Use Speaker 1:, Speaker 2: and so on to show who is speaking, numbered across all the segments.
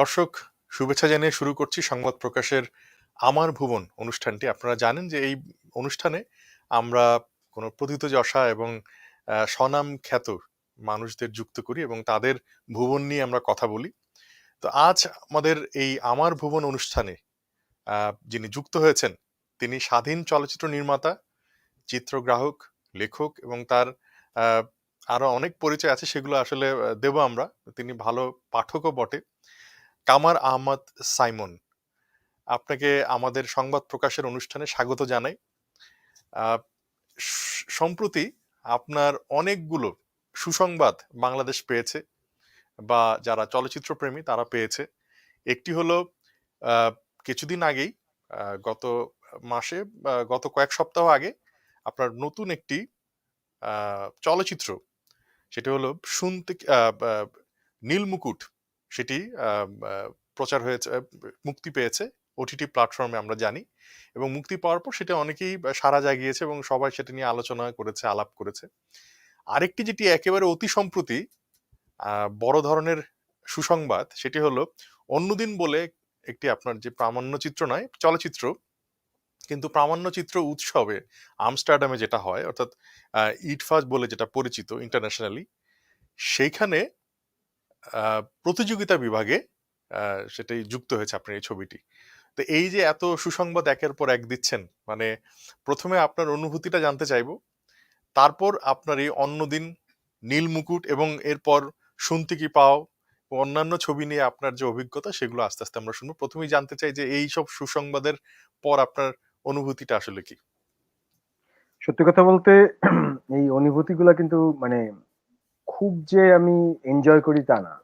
Speaker 1: দর্শক, শুভেচ্ছা জানিয়ে শুরু করছি সংবাদ প্রকাশের আমার ভুবন অনুষ্ঠানটি। আপনারা জানেন যে এই অনুষ্ঠানে আমরা কোনো প্রথিতযশা এবং স্বনাম খ্যাত মানুষদের যুক্ত করি এবং তাদের ভুবন নিয়ে আমরা কথা বলি। তো আজ আমাদের এই আমার ভুবন অনুষ্ঠানে যিনি যুক্ত হয়েছেন, তিনি স্বাধীন চলচ্চিত্র নির্মাতা চিত্রগ্রাহক লেখক এবং তার আরও অনেক পরিচয় আছে, সেগুলো আসলে দেব আমরা। তিনি ভালো পাঠকও বটে। কামার আহমদ সাইমন। আপনাকে আমাদের সংবাদ প্রকাশের অনুষ্ঠানে স্বাগত জানাই। সম্প্রতি আপনার অনেকগুলো সুসংবাদ বাংলাদেশ পেয়েছে বা যারা চলচ্চিত্র প্রেমী তারা পেয়েছে। একটি হলো কিছুদিন আগেই গত মাসে গত কয়েক সপ্তাহ আগে আপনার নতুন একটি চলচ্চিত্র সেটি হলো শুনতে আহ, আহ, নীল মুকুট সেটি প্রচার হয়েছে মুক্তি পেয়েছে ওটিটি প্ল্যাটফর্মে আমরা জানি এবং মুক্তি পাওয়ার পর সেটা অনেকেই সারা জাগিয়েছে এবং সবাই সেটা নিয়ে আলোচনা করেছে, আলাপ করেছে। আরেকটি যেটি একেবারে অতি সম্প্রতি বড় ধরনের সুসংবাদ সেটি হলো অন্যদিন বলে একটি আপনার যে প্রামাণ্যচিত্র নয়, চলচ্চিত্র, কিন্তু প্রামাণ্যচিত্র উৎসবে আমস্টারডামে যেটা হয়, অর্থাৎ ইটফাজ বলে যেটা পরিচিত ইন্টারন্যাশনালি সেইখানে প্রতিযোগিতা বিভাগে সেটাই যুক্ত হয়েছে আপনার এই ছবিটি। তো এই যে এত সুসংবাদ একের পর এক দিচ্ছেন মানে প্রথমে আপনার অনুভূতিটা জানতে চাইব, তারপর আপনার এই অন্যদিন নীল মুকুট এবং এরপর শুনতে কি পাও অন্যান্য ছবি নিয়ে আপনার যে অভিজ্ঞতা, সেগুলো আস্তে আস্তে আমরা শুনব। প্রথমেই জানতে চাই যে এই সব সুসংবাদের পর আপনার অনুভূতিটা আসলে কি?
Speaker 2: সত্যি কথা বলতে, এই অনুভূতিগুলো কিন্তু মানে খুব যে আমি এনজয় করি তা না।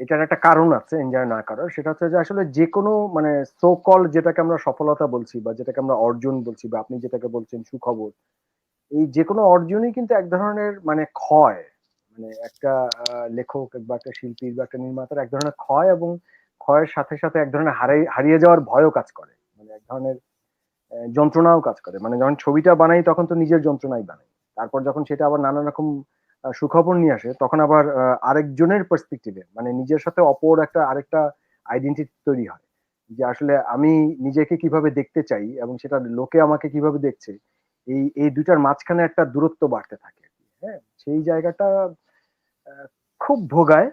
Speaker 2: এটার একটা কারণ আছে এনজয় না করার। সেটা হচ্ছে যে আসলে যে কোনো মানে সো কল যেটাকে আমরা সফলতা বলছি বা যেটাকে আমরা অর্জন বলছি বা আপনি যেটাকে বলছেন সুখবর, এই যে কোনো অর্জনই কিন্তু এক ধরনের মানে ক্ষয়। মানে একটা লেখক বা একটা শিল্পীর বা একটা নির্মাতার এক ধরনের ক্ষয় এবং ক্ষয়ের সাথে সাথে এক ধরনের হারিয়ে হারিয়ে যাওয়ার ভয়ও কাজ করে। মানে এক ধরনের যন্ত্রণাও কাজ করে। মানে যখন ছবিটা বানাই তখন তো নিজের যন্ত্রণাই বানাই। তারপর যখন সেটা আবার নানা রকম সুখবর নিয়ে আসে, তখন আবার আরেকজনের পার্সপেক্টিভে মানে নিজের সাথে অপর একটা, আরেকটা আইডেন্টিটি তৈরি হয়। যে আসলে আমি নিজেকে কীভাবে দেখতে চাই এবং সেটা লোকে আমাকে কীভাবে দেখছে, এই এই দুইটার মাঝখানে একটা দূরত্ব বাড়তে থাকে। হ্যাঁ সেই জায়গাটা খুব ভোগায়।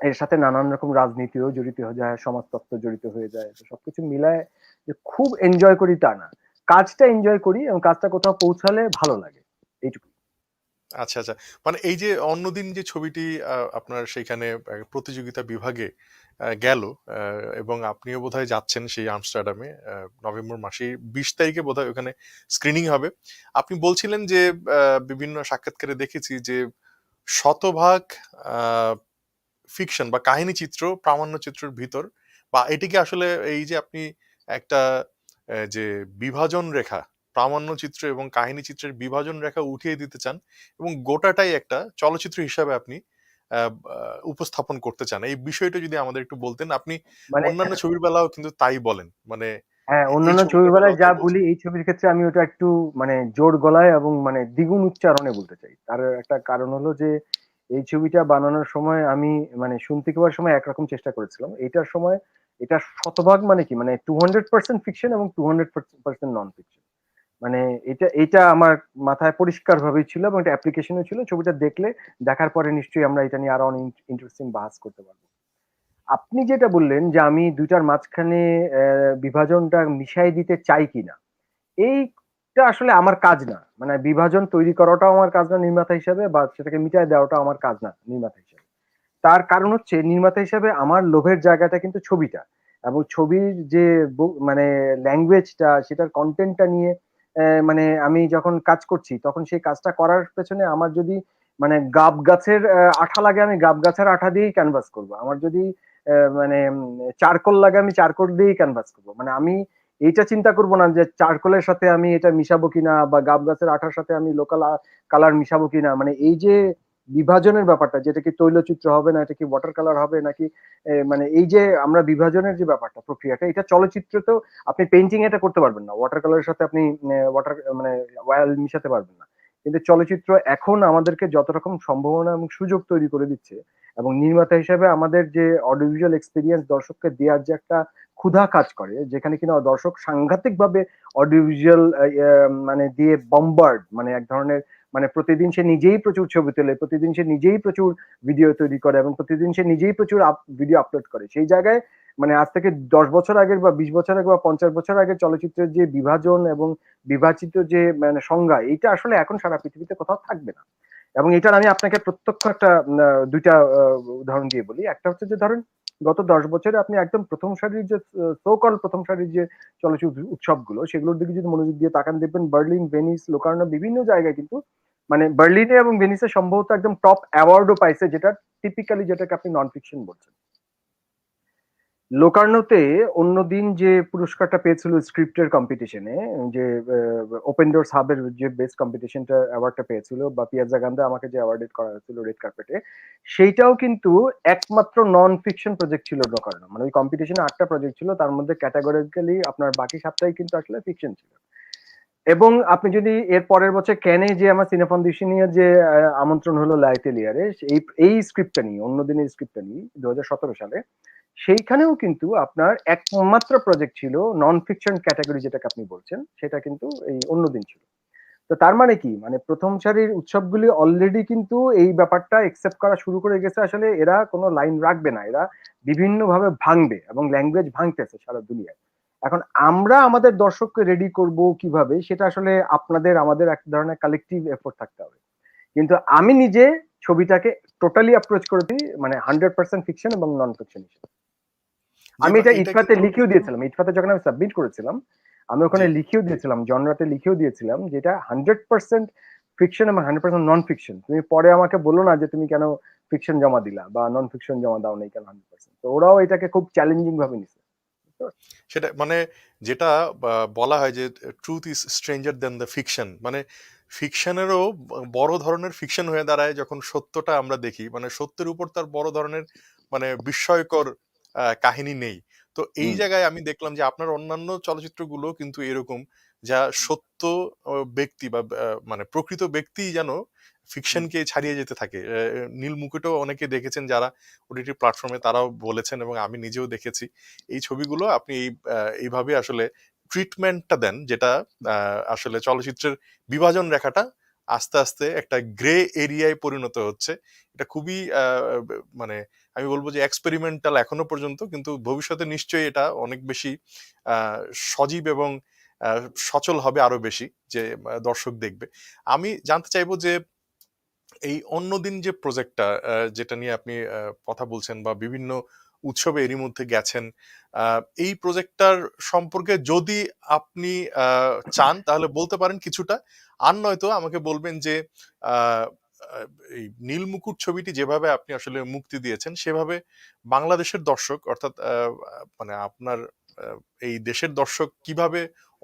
Speaker 2: এর সাথে নানান রকম রাজনীতিও জড়িত হয়ে যায়, সমাজতত্ত্ব জড়িত হয়ে যায় সবকিছু মিলায় যে খুব এনজয় করি তা না। কাজটা এনজয় করি এবং কাজটা কোথাও পৌঁছালে ভালো লাগে। এইটুকু
Speaker 1: আচ্ছা আচ্ছা। মানে এই যে অন্যদিন যে ছবিটি আপনার সেখানে প্রতিযোগিতা বিভাগে গেল এবং আপনিও বোধহয় যাচ্ছেন সেই আমস্টারডামে নভেম্বর মাসে বিশ তারিখে বোধহয় ওখানে স্ক্রিনিং হবে। আপনি বলছিলেন যে বিভিন্ন সাক্ষাৎকারে দেখেছি যে, শতভাগ ফিকশন বা কাহিনী চিত্র, প্রামাণ্য চিত্রের ভিতর, বা এটিকে আসলে এই যে আপনি একটা যে বিভাজন রেখা প্রামাণ্য চিত্র এবং কাহিনী চিত্রের বিভাজন রেখা উঠিয়ে দিতে চান এবং গোটাটাই একটা চলচ্চিত্র হিসাবে আপনি উপস্থাপন করতে চান। এই বিষয়টা যদি আমাদের একটু বলতেন আপনি
Speaker 2: মানে
Speaker 1: অন্যান্য ছবির বেলাও কিন্তু তাই বলেন। মানে
Speaker 2: হ্যাঁ অন্যান্য ছবির বেলায় যা বলি এই ছবির ক্ষেত্রে আমি ওটা একটু মানে জোর গলায় এবং মানে দ্বিগুণ উচ্চারণে বলতে চাই। তার একটা কারণ হলো যে এই ছবিটা বানানোর সময় আমি মানে শুনতে পাওয়ার সময় একরকম চেষ্টা করেছিলাম। এটার সময় এটা শতভাগ মানে কি? মানে টু হান্ড্রেড পার্সেন্ট ফিকশন এবং two hundred percent non fiction মানে এটা এটা আমার মাথায় পরিষ্কার ভাবেই ছিল এবং এটা অ্যাপ্লিকেশনও ছিল। ছবিটা দেখলে, দেখার পরে নিশ্চয়ই আমরা এটা নিয়ে আরও অনেক ইন্টারেস্টিং বাহাস করতে পারব। আপনি যেটা বললেন যে আমি দুইটার মাঝখানে বিভাজনটা মিশাই দিতে চাই কিনা, এইটা আসলে আমার কাজ না। মানে বিভাজন তৈরি করাটাও আমার কাজ না নির্মাতা হিসাবে বা সেটাকে মিটাই দেওয়াটাও আমার কাজ না নির্মাতা হিসাবে। তার কারণ হচ্ছে নির্মাতা হিসাবে আমার লোভের জায়গাটা কিন্তু ছবিটা। এবং ছবির যে মানে ল্যাঙ্গুয়েজটা সেটার কন্টেন্টটা নিয়ে মানে আমি যখন কাজ করছি, তখন সেই কাজটা করার পেছনে আমার যদি মানে গাব গাছের আঠা লাগে, আমি গাব গাছের আঠা দিয়েই ক্যানভাস করব। আমার যদি মানে চারকোল লাগে, আমি চারকোল দিয়েই ক্যানভাস করব। মানে আমি এইটা চিন্তা করব না যে চারকোলের সাথে আমি এটা মিশাবো কিনা বা গাব গাছের আঠার সাথে আমি লোকাল কালার মিশাবো কিনা। মানে এই যে বিভাজনের ব্যাপারটা, যেটা কি তৈলচিত্র হবে না, এটা কি ওয়াটার কালার হবে নাকি মানে এই যে আমরা বিভাজনের যে ব্যাপারটা, প্রক্রিয়াটা, এটা চলচ্চিত্রতেও আপনি পেন্টিং এটা করতে পারবেন না। ওয়াটার কালারের সাথে আপনি ওয়াটার মানে অয়েল মিশাতে পারবেন না। কিন্তু চলচ্চিত্র এখন আমাদেরকে যত রকম সম্ভাবনা এবং সুযোগ তৈরি করে দিচ্ছে এবং নির্মাতা হিসেবে আমাদের যে অডিওভিজুয়াল এক্সপিরিয়েন্স দর্শককে দেওয়ার যে একটা ক্ষুধা কাজ করে, যেখানে কিনা দর্শক সাংঘাতিক ভাবে অডিওভিজুয়াল মানে দিয়ে বম্বার্ড মানে এক ধরনের মানে প্রতিদিন সে নিজেই প্রচুর ছবি তোলে, প্রতিদিন সে নিজেই প্রচুর ভিডিও তৈরি করে এবং প্রতিদিন সে নিজেই প্রচুর ভিডিও আপলোড করে। সেই জায়গায় মানে আজ থেকে দশ বছর আগের বা বিশ বছর আগে বা পঞ্চাশ বছর আগে চলচ্চিত্রের যে বিভাজন এবং বিভাজিত যে মানে সংজ্ঞা, এইটা আসলে এখন সারা পৃথিবীতে কোথাও থাকবে না। এবং এটার আমি আপনাকে প্রত্যক্ষ একটা দুইটা উদাহরণ দিয়ে বলি। একটা হচ্ছে যে ধরেন, গত দশ বছরে আপনি একদম প্রথম সারির যে সোকল প্রথম সারির যে চলচ্চিত্র, উৎসবগুলো, সেগুলোর দিকে যদি মনোযোগ দিয়ে তাকান, দেখবেন বার্লিন ভেনিস লোকার্নো বিভিন্ন জায়গায় কিন্তু মানে বার্লিনে এবং ভেনিসে সম্ভবত একদম টপ অ্যাওয়ার্ডও পাইছে যেটা টিপিক্যালি যেটাকে আপনি নন ফিকশন বলছেন। লোকার্নোতে অন্যদিন যে পুরস্কারটা পেয়েছিল স্ক্রিপ্টের কম্পিটিশনে যে ওপেন ডোরস হাবের যে বেস্ট কম্পিটিশনটা অ্যাওয়ার্ডটা পেয়েছিল বা পিয়াজা গান্ধা আমাকে যে অ্যাওয়ার্ডেড করা হয়েছিল রেড কার্পেটে সেইটাও কিন্তু একমাত্র নন ফিকশন প্রজেক্ট ছিল লোকার্নো মানে ওই কম্পিটিশনে আটটা প্রজেক্ট ছিল, তার মধ্যে ক্যাটাগরিক্যালি আপনার বাকি সাতটাই কিন্তু আসলে ফিকশন ছিল। এবং আপনি যদি এর পরের বছর ক্যানে যে আমার সিনেফন নিয়ে যে আমন্ত্রণ হলো লাইটেলিয়ারে এই এই স্ক্রিপ্টটা নিয়ে অন্যদিন এই স্ক্রিপ্টটা নিয়ে, দুহাজার সতেরো সালে, সেইখানেও কিন্তু আপনার একমাত্র প্রজেক্ট ছিল নন ফিকশন ক্যাটাগরি যেটাকে আপনি বলছেন, সেটা কিন্তু এই অন্যদিন ছিল। তো তার মানে কি? মানে প্রথম সারির উৎসবগুলি অলরেডি কিন্তু এই ব্যাপারটা একসেপ্ট করা শুরু করে গেছে, আসলে এরা কোনো লাইন রাখবে না, এরা বিভিন্নভাবে ভাঙবে এবং ল্যাঙ্গুয়েজ ভাঙতেছে সারা দুনিয়ায়। এখন আমরা আমাদের দর্শককে রেডি করব কীভাবে সেটা আসলে আপনাদের আমাদের এক ধরনের কালেকটিভ এফোর্ট থাকতে হবে। কিন্তু আমি নিজে ছবিটাকে টোটালি অ্যাপ্রোচ করেছি মানে হান্ড্রেড পার্সেন্ট ফিকশন এবং নন ফিকশন হিসেবে আমি এটা ইটফাতে লিখেও দিয়েছিলাম ইটফাতে যখন আমি সাবমিট করেছিলাম আমি ওখানে লিখেও দিয়েছিলাম জনরাতে লিখেও দিয়েছিলাম যেটা হান্ড্রেড পার্সেন্ট ফিকশন এবং হান্ড্রেড পার্সেন্ট নন ফিকশন তুমি পরে আমাকে বলো না যে তুমি কেন ফিকশন জমা দিলা বা নন ফিকশন জমা দাও নেই কেন হান্ড্রেড পার্সেন্ট তো ওরাও এটাকে খুব চ্যালেঞ্জিং ভাবে নিছে।
Speaker 1: সেটা মানে যেটা বলা হয় যে truth is stranger than the fiction মানে ফিকশনেরও বড় ধরনের ফিকশন হয়ে দাঁড়ায় যখন সত্যটা আমরা দেখি। মানে সত্যের উপর তার বড় ধরনের মানে বিস্ময়কর কাহিনী নেই। তো এই জায়গায় আমি দেখলাম যে আপনার অন্যান্য চলচ্চিত্রগুলো কিন্তু এরকম। যা সত্য ব্যক্তি বা মানে প্রকৃত ব্যক্তি যেন ফিকশনকে ছাড়িয়ে যেতে থাকে। নীল মুকুটও অনেকে দেখেছেন যারা ওটিটি প্ল্যাটফর্মে তারাও বলেছেন এবং আমি নিজেও দেখেছি। এই ছবিগুলো আপনি এই এইভাবে আসলে ট্রিটমেন্টটা দেন যেটা আসলে চলচ্চিত্রের বিভাজন রেখাটা আস্তে আস্তে একটা গ্রে এরিয়ায় পরিণত হচ্ছে। এটা খুবই মানে আমি বলব যে এক্সপেরিমেন্টাল এখনও পর্যন্ত কিন্তু ভবিষ্যতে নিশ্চয়ই এটা অনেক বেশি সজীব এবং সচল হবে আরও বেশি যে দর্শক দেখবে। আমি জানতে চাইব যে, এই অন্যদিন যে প্রজেক্টটা যেটা নিয়ে আপনি কথা বলছেন বা বিভিন্ন উৎসবে এরই মধ্যে গেছেন এই প্রজেক্টটার সম্পর্কে যদি আপনি চান, তাহলে বলতে পারেন কিছুটা। আর নয়তো আমাকে বলবেন যে এই নীলমুকুট ছবিটি যেভাবে আপনি আসলে মুক্তি দিয়েছেন, সেভাবে বাংলাদেশের দর্শক, অর্থাৎ মানে আপনার এই দেশের দর্শক কীভাবে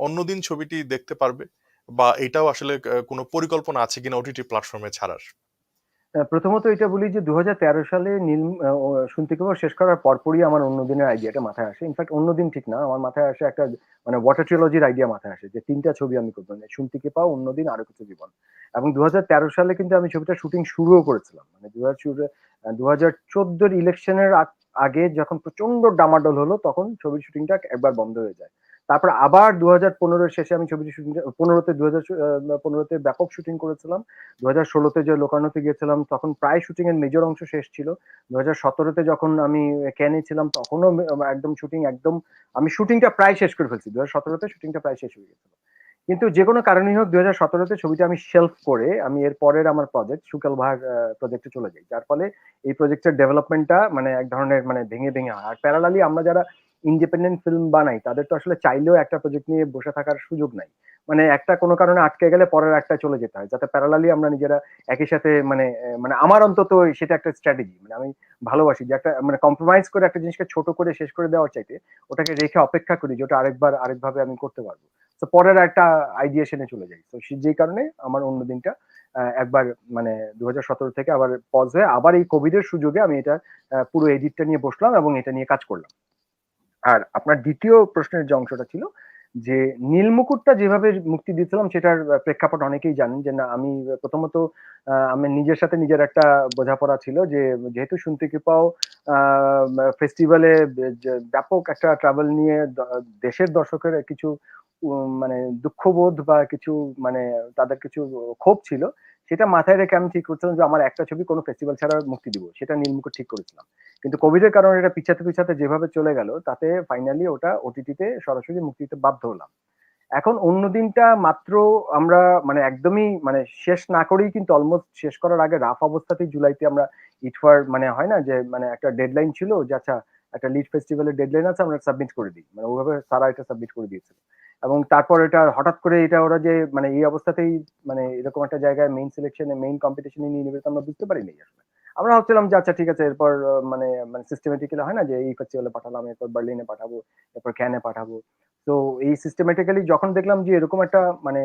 Speaker 1: অন্যদিন ছবিটি দেখতে পারবে বা এটাও আসলে কোনো পরিকল্পনা আছে কিনা ওটিটি প্ল্যাটফর্মে ছাড়ার?
Speaker 2: প্রথমত এটা বলি যে দু হাজার তেরো সালে নীল শুনতে কেবল শেষ করার পরপরই আমার অন্যদিনের আইডিয়াটা মাথায় আসে। ইনফ্যাক্ট অন্যদিন ঠিক না, আমার মাথায় আসে একটা মানে ওয়াটার ট্রিলজির আইডিয়া মাথায় আসে যে তিনটা ছবি আমি করব মানে শুনতে কে পাও, অন্যদিন আরও কিছু জীবন। এবং দু হাজার তেরো সালে কিন্তু আমি ছবিটা শুটিং শুরুও করেছিলাম। মানে দু হাজার চোদ্দোর ইলেকশনের আগে যখন প্রচণ্ড ডামাডোল হলো, তখন ছবির শুটিংটা একবার বন্ধ হয়ে যায়। তারপর আবার দু হাজার পনেরোর শেষে আমি ছবিটি শুটিং পনেরোতে দু হাজার পনেরোতে ব্যাপক শুটিং করেছিলাম। দু হাজার ষোলোতে যে লোকানোতে গিয়েছিলাম, তখন প্রায় শুটিং এর মেজর অংশ শেষ ছিল। দু হাজার সতেরোতে যখন আমি ক্যানে ছিলাম, তখনও একদম শুটিং একদম, আমি শুটিংটা প্রায় শেষ করে ফেলছি। দু হাজার সতেরোতে শুটিংটা প্রায় শেষ হয়ে গেছিল কিন্তু যে কোনো কারণেই হোক দুই হাজার সতেরোতে ছবিটা আমি সেলফ করে আমি এর পরের আমার প্রজেক্ট সুকাল ভার প্রজেক্টে চলে যাই। যার ফলে এই প্রজেক্টের ডেভেলপমেন্টটা মানে এক ধরনের মানে ভেঙে ভেঙে হয়। আর প্যারালালি আমরা যারা ইন্ডিপেন্ডেন্ট ফিল্ম বানাই, তাদের তো আসলে চাইলেও একটা প্রজেক্ট নিয়ে বসে থাকার সুযোগ নাই। মানে একটা কোনো কারণে আটকে গেলে পরের একটা চলে যেতে হয়, যাতে প্যারালালি আমরা নিজেরা একই সাথে মানে মানে আমার অন্তত সেটা একটা স্ট্র্যাটেজি মানে আমি ভালোবাসি যে একটা মানে কম্প্রোমাইজ করে একটা জিনিসকে ছোট করে শেষ করে দেওয়ার চাইতে ওটাকে রেখে অপেক্ষা করি যেটা আরেকবার, আরেকভাবে আমি করতে পারব। তো পরের একটা আইডিয়েশনে চলে যাই তো যেই কারণে আমার অন্য দিনটা একবার মানে দু হাজার সতেরো থেকে আবার পজ হয়ে আবার এই কোভিডের সুযোগে আমি এটা পুরো এডিটটা নিয়ে বসলাম এবং এটা নিয়ে কাজ করলাম। আর আপনার দ্বিতীয় প্রশ্নের যে অংশটা ছিল, যে নীলমুকুটটা যেভাবে মুক্তি দিয়েছিলাম সেটার প্রেক্ষাপট অনেকেই জানেন যে না, আমি প্রথমত আমি নিজের সাথে নিজের একটা বোঝাপড়া ছিল যে যেহেতু শুনতে কৃপাও ফেস্টিভ্যালে ব্যাপক একটা ট্রাভেল নিয়ে দেশের দর্শকের কিছু মানে দুঃখবোধ বা কিছু মানে তাদের কিছু ক্ষোভ ছিল সেটা মাথায় রেখে আমি ঠিক করছিলাম যে আমার একটা ছবি কোনো ফেস্টিভ্যাল ছাড়া মুক্তি দিব। সেটা নীলমুকুট ঠিক করেছিলাম। কিন্তু কোভিড এর কারণে এটা পিছাতে পিছাতে যেভাবে চলে গেল, তাতে ফাইনালি ওটা ওটিটিতে সরাসরি মুক্তি দিতে বাধ্য হলাম। এখন অন্য দিনটা মাত্র আমরা মানে একদমই মানে শেষ না করেই কিন্তু অলমোস্ট শেষ করার আগে রাফ অবস্থাতেই জুলাইতে আমরা ইটফার মানে হয় না যে মানে একটা ডেডলাইন ছিল যে আচ্ছা একটা লিড ফেস্টিভ্যালের ডেডলাইন আছে, আমরা সাবমিট করে দিই। মানে ওইভাবে সারা এটা সাবমিট করে দিয়েছিল এবং তারপর এটা হঠাৎ করে এটা ওরা যে মানে এই অবস্থাতেই মানে এরকম একটা জায়গায় মেইন সিলেকশনে মেইন কম্পিটিশনে নিয়ে নেবে আমরা বুঝতে পারিনি আসলে। আমরা ভাবছিলাম যে আচ্ছা ঠিক আছে, এরপর মানে মানে সিস্টেমেটিক্যালি হয় না যে, এই ফেস্টিভ্যালে পাঠালাম, এরপর বার্লিনে পাঠাবো, এরপর ক্যানে পাঠাবো? তো এই সিস্টেমেটিক্যালি যখন দেখলাম যে, এরকম একটা মানে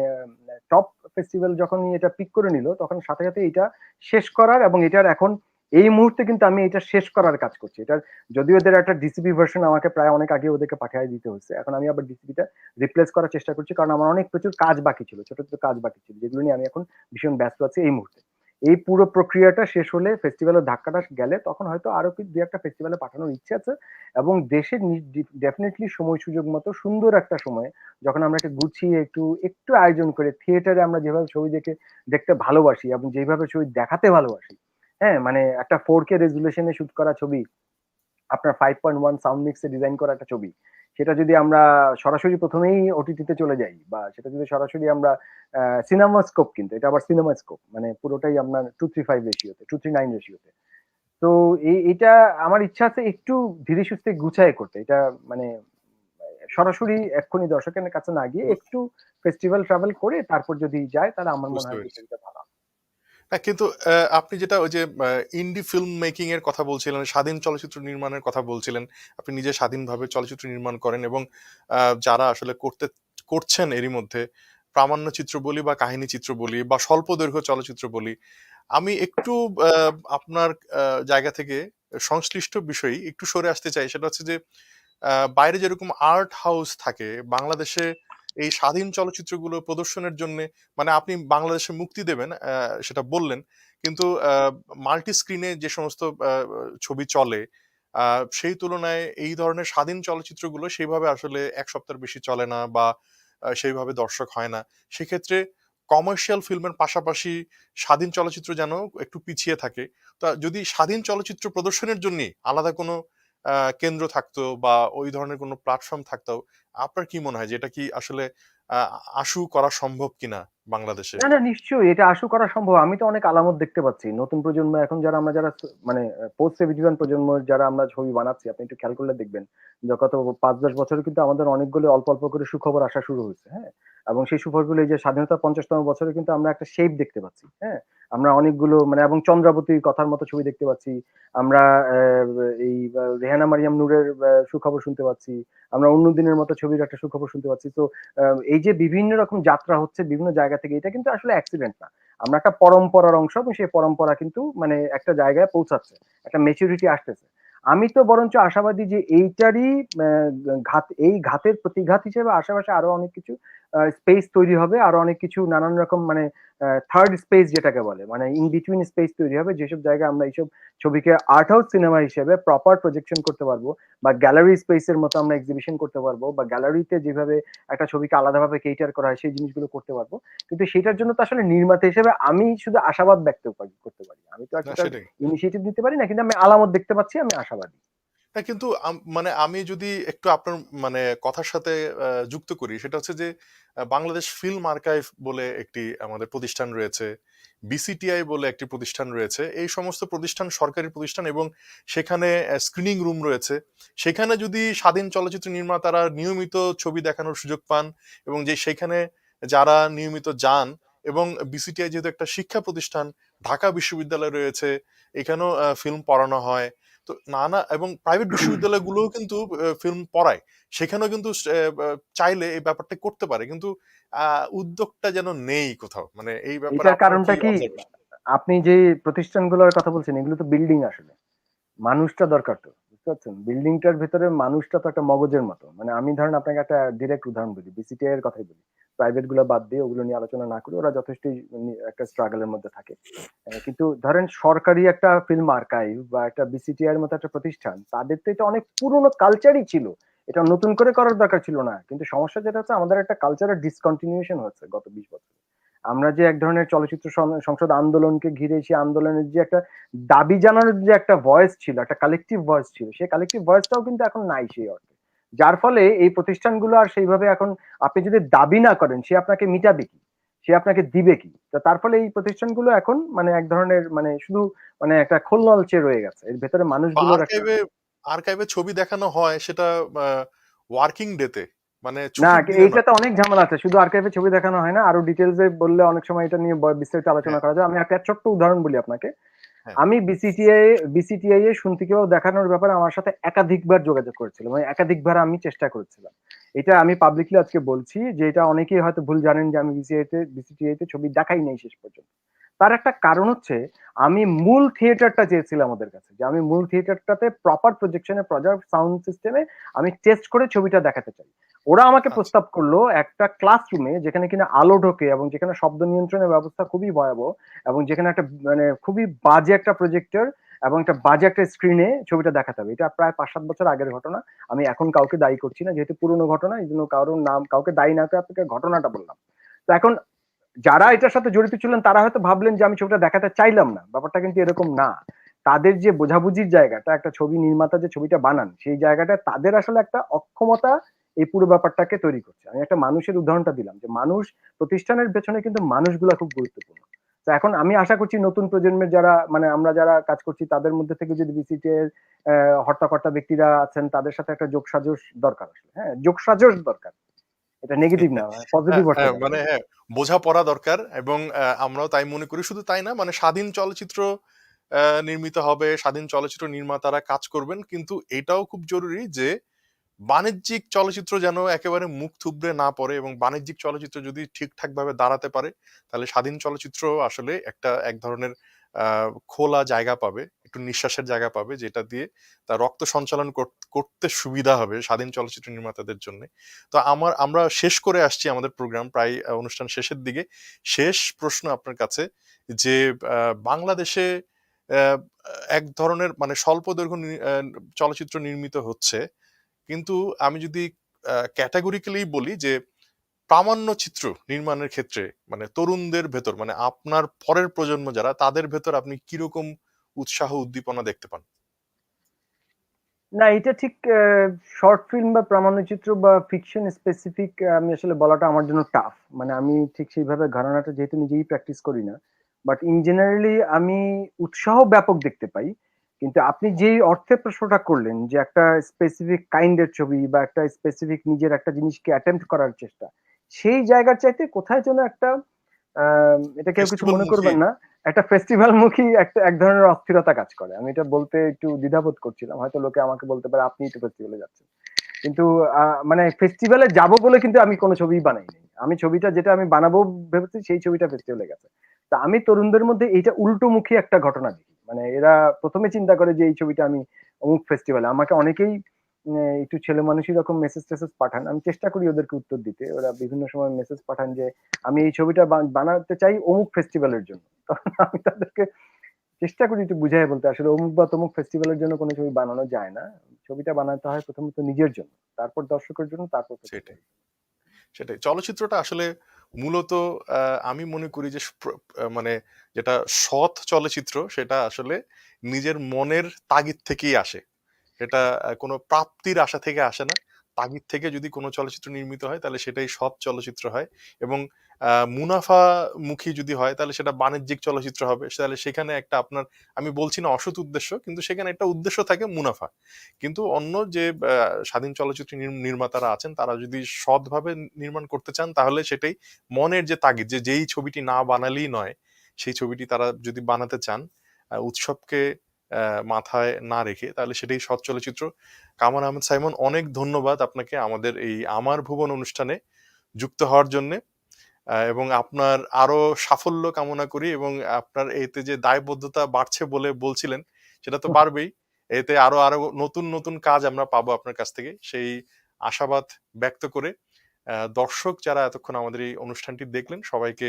Speaker 2: টপ ফেস্টিভ্যাল যখন এটা পিক করে নিল, তখন সাথে সাথে এটা শেষ করার এবং এটার এখন এই মুহূর্তে কিন্তু আমি এটা শেষ করার কাজ করছি। এটা যদিও এদের একটা ডিসিপি ভার্সন আমাকে প্রায় অনেক আগে ওদেরকে পাঠিয়ে দিতে হচ্ছে এখন আমি আবার ডিসিপিটা রিপ্লেস করার চেষ্টা করছি কারণ আমার অনেক প্রচুর কাজ বাকি ছিল, ছোট ছোট কাজ বাকি ছিল, যেগুলো নিয়ে আমি এখন ভীষণ ব্যস্ত আছি এই মুহূর্তে। এই পুরো প্রক্রিয়াটা শেষ হলে ফেস্টিভ্যালের ধাক্কাটা গেলে তখন হয়তো আরও কি দু একটা ফেস্টিভ্যালে পাঠানোর ইচ্ছে আছে এবং দেশের ডেফিনেটলি সময় সুযোগ মতো সুন্দর একটা সময় যখন আমরা একটু গুছিয়ে একটু একটু আয়োজন করে থিয়েটারে আমরা যেভাবে ছবি দেখে দেখতে ভালোবাসি এবং যেভাবে ছবি দেখাতে ভালোবাসি হ্যাঁ মানে একটা ফোর কে রেজুলেশনে শুট করা ছবি আপনার ফাইভ পয়েন্ট ওয়ান সাউন্ড মিক্সে ডিজাইন করা একটা ছবি সেটা যদি আমরা সরাসরি প্রথমেই ওটিটিতে চলে যাই বা সেটা যদি সরাসরি আমরা সিনেমা স্কোপ কিন্তু এটা আবার সিনেমা স্কোপ মানে পুরোটাই আপনার টু থ্রি ফাইভ রেশিওতে টু থ্রি নাইন রেশিওতে তো। এই এটা আমার ইচ্ছা আছে একটু ধীরে সুস্থে গুছায় করতে এটা মানে সরাসরি এক্ষুনি দর্শকের কাছে না গিয়ে একটু ফেস্টিভ্যাল ট্রাভেল করে তারপর যদি যায় তাহলে আমার মনে
Speaker 1: বুঝতে
Speaker 2: হয়,
Speaker 1: কিন্তু আপনি যেটা ওই যে ইন্ডি ফিল্ম মেকিং এর কথা বলছিলেন, স্বাধীন চলচ্চিত্র নির্মাণের কথা বলছিলেন, আপনি নিজে স্বাধীনভাবে চলচ্চিত্র নির্মাণ করেন এবং যারা আসলে করতে, করছেন এরই মধ্যে, প্রামাণ্য চিত্র বলি বা কাহিনী চিত্র বলি বা স্বল্প দৈর্ঘ্য চলচ্চিত্র বলি, আমি একটু আপনার জায়গা থেকে সংশ্লিষ্ট বিষয় একটু সরে আসতে চাই। সেটা হচ্ছে যে বাইরে যেরকম আর্ট হাউস থাকে, বাংলাদেশে এই স্বাধীন চলচ্চিত্রগুলো প্রদর্শনের জন্য মানে আপনি বাংলাদেশে মুক্তি দেবেন সেটা বললেন। কিন্তু মাল্টি স্ক্রিনে যে সমস্ত ছবি চলে সেই তুলনায় এই ধরনের স্বাধীন চলচ্চিত্রগুলো সেইভাবে আসলে এক সপ্তাহের বেশি চলে না বা সেইভাবে দর্শক হয় না। সেক্ষেত্রে কমার্শিয়াল ফিল্মের পাশাপাশি স্বাধীন চলচ্চিত্র যেন একটু পিছিয়ে থাকে। তা যদি স্বাধীন চলচ্চিত্র প্রদর্শনের জন্য আলাদা কোনো কেন্দ্র থাকতো বা ওই ধরনের কোনো প্ল্যাটফর্ম থাকতো, আপনার কি মনে হয় যে এটা কি আসলে আশু করা সম্ভব কিনা বাংলাদেশে?
Speaker 2: না না, নিশ্চয়ই এটা আশু করা সম্ভব। আমি তো অনেক আলামত দেখতে পাচ্ছি। নতুন প্রজন্ম, এখন যারা আমরা যারা মানে পোস্ট রেভিডিয়ান প্রজন্ম যারা আমরা ছবি বানাচ্ছি, আপনি একটু খেয়াল করলে দেখবেন যে গত পাঁচ দশ বছরে কিন্তু আমাদের অনেকগুলো অল্প অল্প করে সুখবর আসা শুরু হয়েছে হ্যাঁ? এবং সেই সুখবরগুলো এই যে স্বাধীনতা পঞ্চাশতম বছরে কিন্তু আমরা একটা শেপ দেখতে পাচ্ছি হ্যাঁ? আমরা অনেকগুলো মানে এবং চন্দ্রাবতীর কথার মতো ছবি দেখতে পাচ্ছি, আমরা এই রেহানা মারিয়াম নূরের সুখবর শুনতে পাচ্ছি, আমরা অন্য দিনের মতো ছবির একটা সুখবর শুনতে পাচ্ছি। তো এই যে বিভিন্ন রকম যাত্রা হচ্ছে বিভিন্ন জায়গা থেকে, এটা কিন্তু আসলে অ্যাক্সিডেন্ট না। আমরা একটা পরম্পরার অংশ এবং সেই পরম্পরা কিন্তু মানে একটা জায়গায় পৌঁছাচ্ছে, একটা মেচুরিটি আসতেছে। আমি তো বরঞ্চ আশাবাদী যে এইটারই ঘাত, এই ঘাতের প্রতিঘাত হিসেবে আশেপাশে আরও অনেক কিছু স্পেস তৈরি হবে আর অনেক কিছু নানান রকম মানে থার্ড স্পেস যেটাকে বলে মানে ইন বিটুইন স্পেস তৈরি হবে যেসব জায়গায় আমরা এইসব ছবিকে আর্ট হাউস সিনেমা হিসেবে প্রপার প্রজেকশন করতে পারব বা গ্যালারি স্পেসের মতো আমরা এক্সিবিশন করতে পারব বা গ্যালারিতে যেভাবে একটা ছবিকে আলাদাভাবে কেটার করা হয় সেই জিনিসগুলো করতে পারব। কিন্তু সেটার জন্য তো আসলে নির্মাতা হিসেবে আমি শুধু আশাবাদ ব্যক্ত করতে পারি। আমি তো একটা ইনিশিয়েটিভ নিতে পারি না কিন্তু আমি আলামত দেখতে পাচ্ছি আমি আশাবাদী।
Speaker 1: না কিন্তু মানে আমি যদি একটু আপনার মানে কথার সাথে যুক্ত করি, সেটা হচ্ছে যে বাংলাদেশ ফিল্ম আর্কাইভ বলে একটি আমাদের প্রতিষ্ঠান রয়েছে, বিসিটিআই বলে একটি প্রতিষ্ঠান রয়েছে, এই সমস্ত প্রতিষ্ঠান সরকারি প্রতিষ্ঠান এবং সেখানে স্ক্রিনিং রুম রয়েছে। সেখানে যদি স্বাধীন চলচ্চিত্র নির্মাতারা নিয়মিত ছবি দেখানোর সুযোগ পান এবং যে সেখানে যারা নিয়মিত যান এবং বিসিটিআই যেহেতু একটা শিক্ষা প্রতিষ্ঠান, ঢাকা বিশ্ববিদ্যালয় রয়েছে, এখানেও ফিল্ম পড়ানো হয় তো নানা এবং প্রাইভেট বিশ্ববিদ্যালয়গুলোও কিন্তু ফিল্ম পড়ায়। সেখানেও কিন্তু চাইলে এই ব্যাপারটা করতে পারে। কিন্তু উদ্যোগটা যেন নেই কোথাও। মানে এই ব্যাপারে
Speaker 2: এটার
Speaker 1: আপনার
Speaker 2: কারণটা কি? আপনি যে প্রতিষ্ঠানগুলোর কথা বলছেন এগুলো তো বিল্ডিং আসলে। মানুষটা দরকার তো বুঝতে পারছেন? বিল্ডিংটার ভেতরে মানুষটা তো একটা মগজের মতো। মানে আমি ধরেন আপনাকে একটা ডিরেক্ট উদাহরণ বলি বিসিটিআই এর কথাই বলি। প্রাইভেটগুলো বাদ দিয়ে ওগুলো নিয়ে আলোচনা না করে ওরা যথেষ্টই নি- একটা স্ট্রাগলের মধ্যে থাকে। কিন্তু ধরেন সরকারি একটা ফিল্ম আর্কাইভ বা একটা বিসিটিআই এর মতো একটা প্রতিষ্ঠান, তাদের তো এটা অনেক পুরনো কালচারই ছিল। এটা নতুন করে করার দরকার ছিল না। কিন্তু সমস্যা যেটা হচ্ছে, আমাদের একটা কালচারের ডিসকন্টিনিউশন হচ্ছে গত বিশ বছর। আমরা যে এক ধরনের চলচ্চিত্র সংসদ আন্দোলনকে ঘিরে সেই আন্দোলনের যে একটা দাবি জানানোর যে একটা ভয়েস ছিল, একটা কালেকটিভ ভয়েস ছিল, সেই কালেকটিভ ভয়েসটাও কিন্তু এখন নাই সেই অর্থে। যার ফলে এই প্রতিষ্ঠানগুলো আর সেইভাবে এখন আপনি যদি দাবি না করেন সে আপনাকে মিটাবে কি? সে আপনাকে দিবে কি? তো তার ফলে এই প্রতিষ্ঠানগুলো এখন মানে এক ধরনের মানে শুধু মানে একটা খোলনলচে রয়ে গেছে। এর ভেতরে মানুষগুলোর
Speaker 1: আর্কাইভে ছবি দেখানো হয় সেটা ওয়ার্কিং ডেতে মানে
Speaker 2: না এইটাতে অনেক ঝামেলা আছে। শুধু আর্কাইভে ছবি দেখানো হয় না আরও ডিটেলস বললে অনেক সময় এটা নিয়ে বিস্তারিত আলোচনা
Speaker 1: হ্যাঁ।
Speaker 2: করা যায়। আমি একটা ছোট্ট উদাহরণ বলি আপনাকে। আমি বিসিটিআই বিসিটিআই এ শুনতে কেউ দেখানোর ব্যাপারে আমার সাথে একাধিকবার যোগাযোগ করেছিল মানে একাধিকবার আমি চেষ্টা করেছিলাম। এটা আমি পাবলিকলি আজকে বলছি যে এটা অনেকেই হয়তো ভুল জানেন যে আমি বিসিআই তে বিসিটিআই তে ছবি দেখাই নাই শেষ পর্যন্ত। তার একটা কারণ হচ্ছে, আমি মূল থিয়েটারটা চেয়েছিলাম ওদের কাছে, যে আমি মূল থিয়েটারটাতে প্রপার প্রজেকশনে প্রজার সাউন্ড সিস্টেমে আমি টেস্ট করে ছবিটা দেখাতে চাই। ওরা আমাকে
Speaker 1: আচ্ছা।
Speaker 2: প্রস্তাব করল একটা ক্লাসরুমে যেখানে কিনা আলো ঢোকে এবং যেখানে শব্দ নিয়ন্ত্রণের ব্যবস্থা খুবই ভয়াবহ এবং যেখানে একটা মানে খুবই বাজে একটা প্রজেক্টর এবং একটা বাজে একটা স্ক্রিনে ছবিটা দেখাতে হবে। এটা প্রায় পাঁচ সাত বছর আগের ঘটনা। আমি এখন কাউকে দায়ী করছি না যেহেতু পুরনো ঘটনা এই জন্য কারোর নাম কাউকে দায়ী না করে আপনাকে ঘটনাটা বললাম। তো এখন যারা এটার সাথে জড়িত ছিলেন তারা হয়তো ভাবলেন যে আমি ছবিটা দেখাতে চাইলাম না। ব্যাপারটা কিন্তু এরকম না। তাদের যে বোঝাবুঝির জায়গাটা একটা ছবি নির্মাতা যে ছবিটা বানান সেই জায়গাটা তাদের আসলে একটা অক্ষমতা এই পুরো ব্যাপারটাকে তৈরি করছে। আমি একটা মানুষের উদাহরণটা দিলাম যে মানুষ প্রতিষ্ঠানের পেছনে কিন্তু মানুষগুলো খুব গুরুত্বপূর্ণ। তো এখন আমি আশা করছি নতুন প্রজন্মের যারা মানে আমরা যারা কাজ করছি তাদের মধ্যে থেকে যদি বিসিটি এর হর্তাকর্তা ব্যক্তিরা আছেন তাদের সাথে একটা যোগসাজশ দরকার আসলে। হ্যাঁ যোগসাজশ দরকার। এটা নেগেটিভ না পজিটিভ
Speaker 1: হ্যাঁ, হ্যাঁ। মানে হ্যাঁ বোঝাপড়া দরকার এবং আমরাও তাই মনে করি। শুধু তাই না মানে স্বাধীন চলচ্চিত্র আহ, নির্মিত হবে স্বাধীন চলচ্চিত্র নির্মাতারা কাজ করবেন কিন্তু এটাও খুব জরুরি যে বাণিজ্যিক চলচ্চিত্র যেন একেবারে মুখ থুবড়ে না পড়ে এবং বাণিজ্যিক চলচ্চিত্র যদি ঠিকঠাক ভাবে দাঁড়াতে পারে, তাহলে স্বাধীন চলচ্চিত্র আসলে একটা এক ধরনের খোলা জায়গা পাবে, একটু নিঃশ্বাসের জায়গা পাবে, যেটা দিয়ে তার রক্ত সঞ্চালন কর- করতে সুবিধা হবে স্বাধীন চলচ্চিত্র নির্মাতাদের জন্য। তো আমার, আমরা শেষ করে আসছি আমাদের প্রোগ্রাম, প্রায় অনুষ্ঠান শেষের দিকে। শেষ প্রশ্ন আপনার কাছে যে বাংলাদেশে এক ধরনের মানে স্বল্প দৈর্ঘ্য চলচ্চিত্র নির্মিত হচ্ছে কিন্তু আমি যদি ক্যাটাগরিক্যালি বলি যে প্রামাণ্য চিত্র নির্মাণের ক্ষেত্রে মানে তরুণদের ভেতর মানে আপনার পরের প্রজন্ম যারা, তাদের ভেতর আপনি কীরকম উৎসাহ উদ্দীপনা দেখতে পান?
Speaker 2: না, এটা ঠিক শর্ট ফিল্ম বা প্রামাণ্যচিত্র বা ফিকশন স্পেসিফিক আমি আসলে বলাটা আমার জন্য টাফ মানে আমি ঠিক সেইভাবে ঘরানাটা যেহেতু নিজেই প্র্যাকটিস করি না বাট ইন জেনারেলি আমি উৎসাহ ব্যাপক দেখতে পাই। কিন্তু আপনি যে অর্থে প্রশ্নটা করলেন যে একটা স্পেসিফিক কাইন্ডের ছবি বা একটা স্পেসিফিক নিজের একটা জিনিসকে অ্যাটেম্প্ট করার চেষ্টা সেই জায়গার চাইতে কোথায় যেন একটা এটা কেউ কিছু মনে করবেন না একটা ফেস্টিভ্যাল মুখী একটা এক ধরনের অস্থিরতা কাজ করে। আমি এটা বলতে একটু দ্বিধাবোধ করছিলাম হয়তো লোকে আমাকে বলতে পারে আপনি তো ফেস্টিভ্যালে যাচ্ছেন। কিন্তু আহ, মানে ফেস্টিভ্যালে যাব বলে কিন্তু আমি কোনো ছবি বানাইনি আমি ছবিটা যেটা আমি বানাবো ভেবেছি সেই ছবিটা ফেস্টিভ্যালে গেছে। তা আমি তরুণদের মধ্যে এইটা উল্টো মুখী একটা ঘটনা দেখি। মানে এরা প্রথমে চিন্তা করে যে এই ছবিটা আমি অমুক ফেস্টিভ্যালে আমাকে অনেকেই একটু ছেলে মানুষই রকম মেসেজ টেসেজ পাঠান। আমি চেষ্টা করি ওদেরকে উত্তর দিতে। ওরা বিভিন্ন সময় মেসেজ পাঠান যে, আমি এই ছবিটা বানাতে চাই অমুক ফেস্টিভ্যালের জন্য। আমি তাদেরকে চেষ্টা করি একটু বুঝাই বলতে। আসলে অমুক বা তমুক ফেস্টিভ্যালের জন্য কোনো ছবি বানানো যায় না। ছবিটা বানাতে হয় প্রথমত নিজের জন্য। তারপর দর্শকের জন্য, তারপর
Speaker 1: সেটাই। সেটাই। চলচ্চিত্রটা আসলে মূলত আমি মনে করি যে মানে যেটা সৎ চলচ্চিত্র সেটা আসলে নিজের মনের তাগিদ থেকেই আসে। এটা কোনো প্রাপ্তির আশা থেকে আসে না। তাগিদ থেকে যদি কোনো চলচ্চিত্র নির্মিত হয় তাহলে সেটাই সৎ চলচ্চিত্র হয়। এবং আহ, মুনাফামুখী যদি হয় তাহলে সেটা বাণিজ্যিক চলচ্চিত্র হবে। তাহলে সেখানে একটা আপনার আমি বলছি না অসৎ উদ্দেশ্য কিন্তু সেখানে একটা উদ্দেশ্য থাকে মুনাফা। কিন্তু অন্য যে স্বাধীন চলচ্চিত্র নির- নির্মাতারা আছেন তারা যদি সৎভাবে নির্মাণ করতে চান তাহলে সেটাই মনের যে তাগিদ যে যেই ছবিটি না বানালেই নয় সেই ছবিটি তারা যদি বানাতে চান উৎসবকে মাথায় না রেখে, তাহলে সেটাই সৎ চলচ্চিত্র। কামাল আহমেদ সাইমন, অনেক ধন্যবাদ আপনাকে আমাদের এই আমার ভুবন অনুষ্ঠানে যুক্ত হওয়ার জন্য। এবং আপনার আরও সাফল্য কামনা করি এবং আপনার এতে যে দায়বদ্ধতা বাড়ছে বলে বলছিলেন, সেটা তো বাড়বেই। এতে আরও আরও নতুন নতুন কাজ আমরা পাবো আপনার কাছ থেকে। সেই আশাবাদ ব্যক্ত করে দর্শক যারা এতক্ষণ আমাদের এই অনুষ্ঠানটি দেখলেন, সবাইকে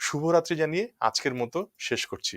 Speaker 1: শুভরাত্রি জানিয়ে আজকের মতো শেষ করছি।